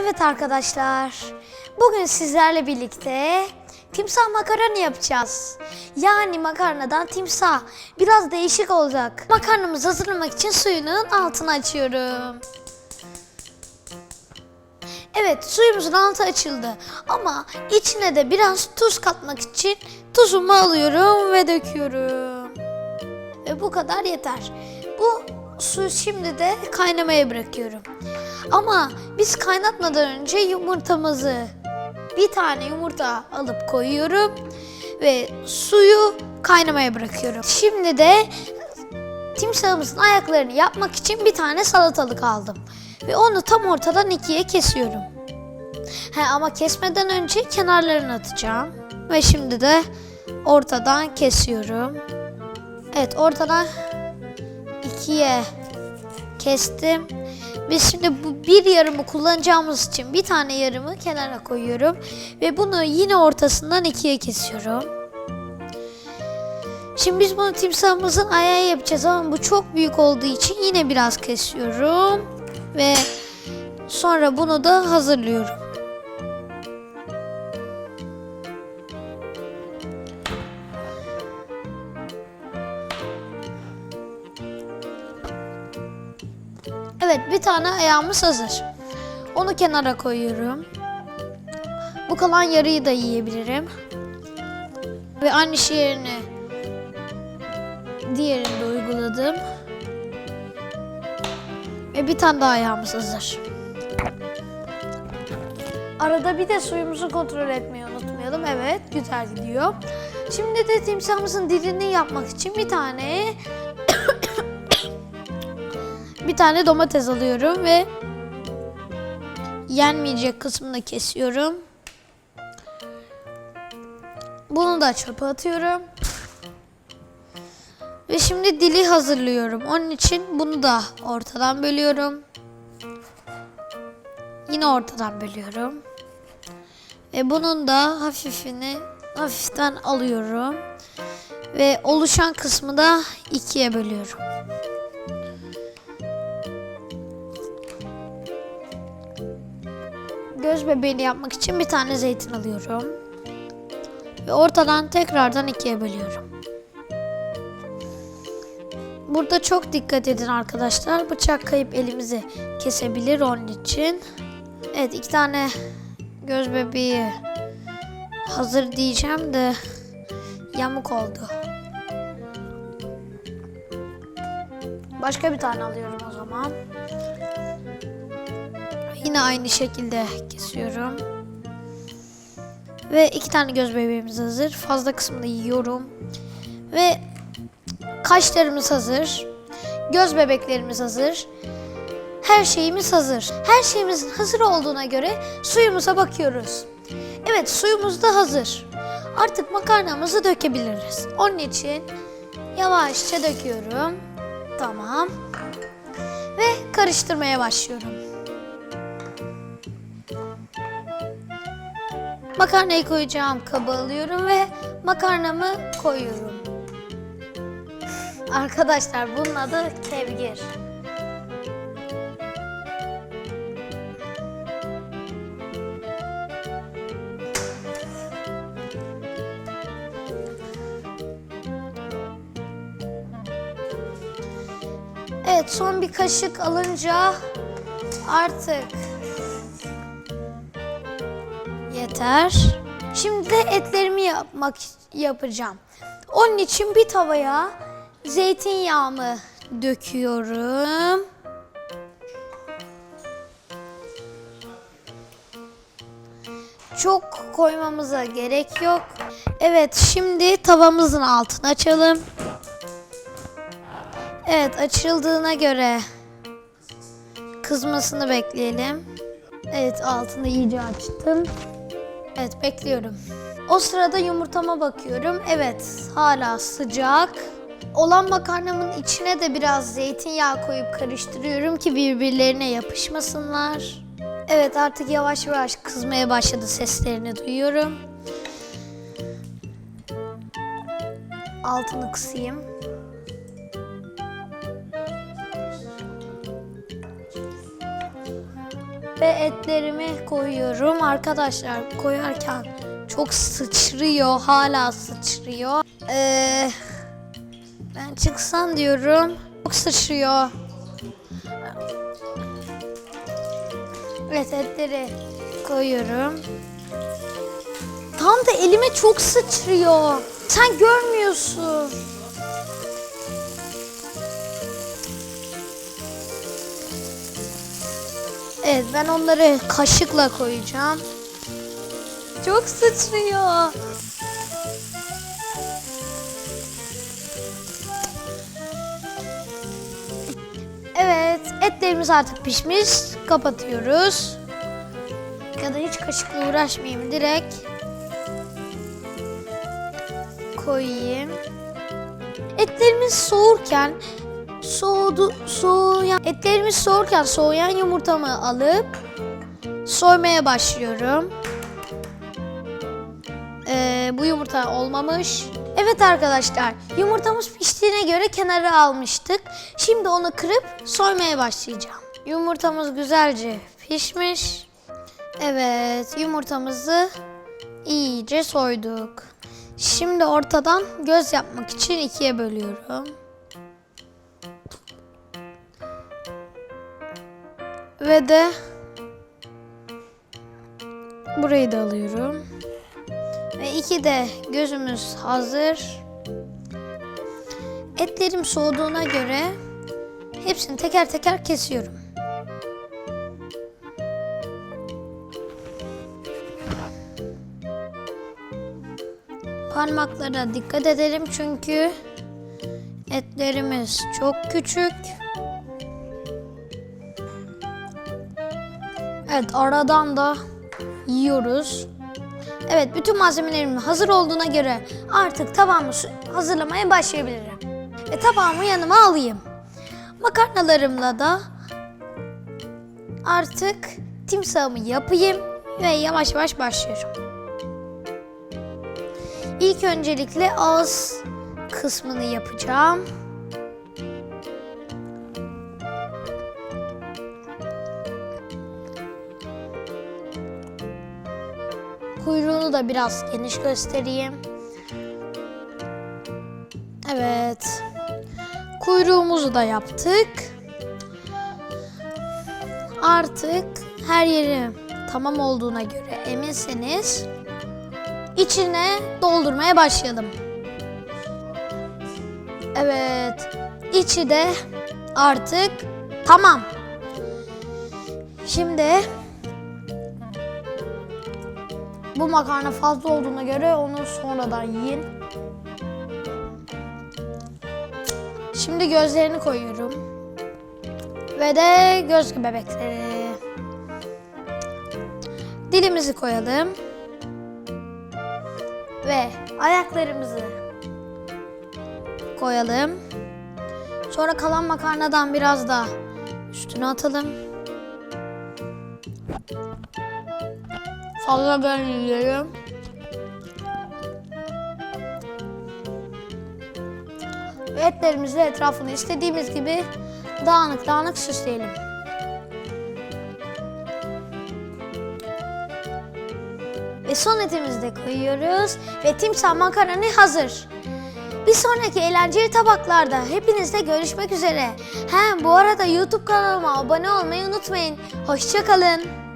Evet arkadaşlar, bugün sizlerle birlikte timsah makarna yapacağız. Yani makarnadan timsah. Biraz değişik olacak. Makarnamızı hazırlamak için suyunun altını açıyorum. Evet, suyumuzun altı açıldı. Ama içine de biraz tuz katmak için tuzumu alıyorum ve döküyorum. Ve bu kadar yeter. Bu su şimdi de kaynamaya bırakıyorum. Ama biz kaynatmadan önce yumurtamızı bir tane yumurta alıp koyuyorum ve suyu kaynamaya bırakıyorum. Şimdi de timsahımızın ayaklarını yapmak için bir tane salatalık aldım. Ve onu tam ortadan ikiye kesiyorum. He, ama kesmeden önce kenarlarını atacağım. Ve şimdi de ortadan kesiyorum. Evet ortadan ikiye kestim. Biz şimdi bu bir yarımı kullanacağımız için bir tane yarımı kenara koyuyorum. Ve bunu yine ortasından ikiye kesiyorum. Şimdi biz bunu timsahımızın ayağı yapacağız ama bu çok büyük olduğu için yine biraz kesiyorum. Ve sonra bunu da hazırlıyorum. Evet bir tane ayağımız hazır. Onu kenara koyuyorum. Bu kalan yarıyı da yiyebilirim. Ve aynı şeyini diğerinde uyguladım. Ve bir tane daha ayağımız hazır. Arada bir de suyumuzu kontrol etmeyi unutmayalım. Evet güzel gidiyor. Şimdi de timsahımızın dilini yapmak için bir tane tane domates alıyorum ve yenmeyecek kısmını kesiyorum. Bunu da çöpe atıyorum. Ve şimdi dili hazırlıyorum. Onun için bunu da ortadan bölüyorum. Yine ortadan bölüyorum. Ve bunun da hafifini hafiften alıyorum. Ve oluşan kısmı da ikiye bölüyorum. Göz bebeğini yapmak için bir tane zeytin alıyorum. Ve ortadan tekrardan ikiye bölüyorum. Burada çok dikkat edin arkadaşlar. Bıçak kayıp elimizi kesebilir onun için. Evet iki tane göz bebeği hazır diyeceğim de yamuk oldu. Başka bir tane alıyorum o zaman. Yine aynı şekilde kesiyorum. Ve iki tane göz bebeğimiz hazır. Fazla kısmını yiyorum. Ve kaşlarımız hazır. Göz bebeklerimiz hazır. Her şeyimiz hazır. Her şeyimizin hazır olduğuna göre suyumuza bakıyoruz. Evet suyumuz da hazır. Artık makarnamızı dökebiliriz. Onun için yavaşça döküyorum. Tamam. Ve karıştırmaya başlıyorum. Makarnayı koyacağım kabı alıyorum ve makarnamı koyuyorum. Arkadaşlar bunun adı kevgir. Evet son bir kaşık alınca artık yeter. Şimdi de etlerimi yapmak yapacağım. Onun için bir tavaya zeytinyağımı döküyorum. Çok koymamıza gerek yok. Evet, şimdi tavamızın altını açalım. Evet, açıldığına göre kızmasını bekleyelim. Evet altını iyice açtım. Evet bekliyorum. O sırada yumurtama bakıyorum. Evet hala sıcak. Olan makarnamın içine de biraz zeytinyağı koyup karıştırıyorum ki birbirlerine yapışmasınlar. Evet artık yavaş yavaş kızmaya başladı seslerini duyuyorum. Altını kısayım. Ve etlerimi koyuyorum. Arkadaşlar koyarken çok sıçrıyor. Hala sıçrıyor. Ee, ben çıksan diyorum. Çok sıçrıyor. Evet etleri koyuyorum. Tam da elime çok sıçrıyor. Sen görmüyorsun. Evet ben onları kaşıkla koyacağım. Çok sıçrıyor. Evet etlerimiz artık pişmiş. Kapatıyoruz. Ya da hiç kaşıkla uğraşmayayım direkt koyayım. Etlerimiz soğurken soğudu soğuyan etlerimiz soğurken soğuyan yumurtamı alıp soymaya başlıyorum. Ee, bu yumurta olmamış. Evet arkadaşlar yumurtamız piştiğine göre kenara almıştık. Şimdi onu kırıp soymaya başlayacağım. Yumurtamız güzelce pişmiş. Evet yumurtamızı iyice soyduk. Şimdi ortadan göz yapmak için ikiye bölüyorum. Ve de burayı da alıyorum. Ve iki de gözümüz hazır. Etlerim soğuduğuna göre hepsini teker teker kesiyorum. Parmaklara dikkat edelim çünkü etlerimiz çok küçük. Evet aradan da yiyoruz. Evet bütün malzemelerim hazır olduğuna göre artık tabağımı hazırlamaya başlayabilirim. Ve tabağımı yanıma alayım. Makarnalarımla da artık timsahımı yapayım ve yavaş yavaş başlıyorum. İlk öncelikle ağız kısmını yapacağım. Kuyruğunu da biraz geniş göstereyim. Evet. Kuyruğumuzu da yaptık. Artık her yeri tamam olduğuna göre eminseniz içine doldurmaya başlayalım. Evet. içi de artık tamam. Şimdi bu makarna fazla olduğuna göre onu sonradan yiyin. Şimdi gözlerini koyuyorum. Ve de göz bebekleri. Dilimizi koyalım. Ve ayaklarımızı koyalım. Sonra kalan makarnadan biraz da üstüne atalım. Fazla ben yiyorum. Etlerimizi etrafını istediğimiz gibi dağınık dağınık süsleyelim. Ve son etimizi de koyuyoruz ve timsah makarnanı hazır. Bir sonraki eğlenceli tabaklarda hepinizle görüşmek üzere. Hem bu arada YouTube kanalıma abone olmayı unutmayın. Hoşçakalın.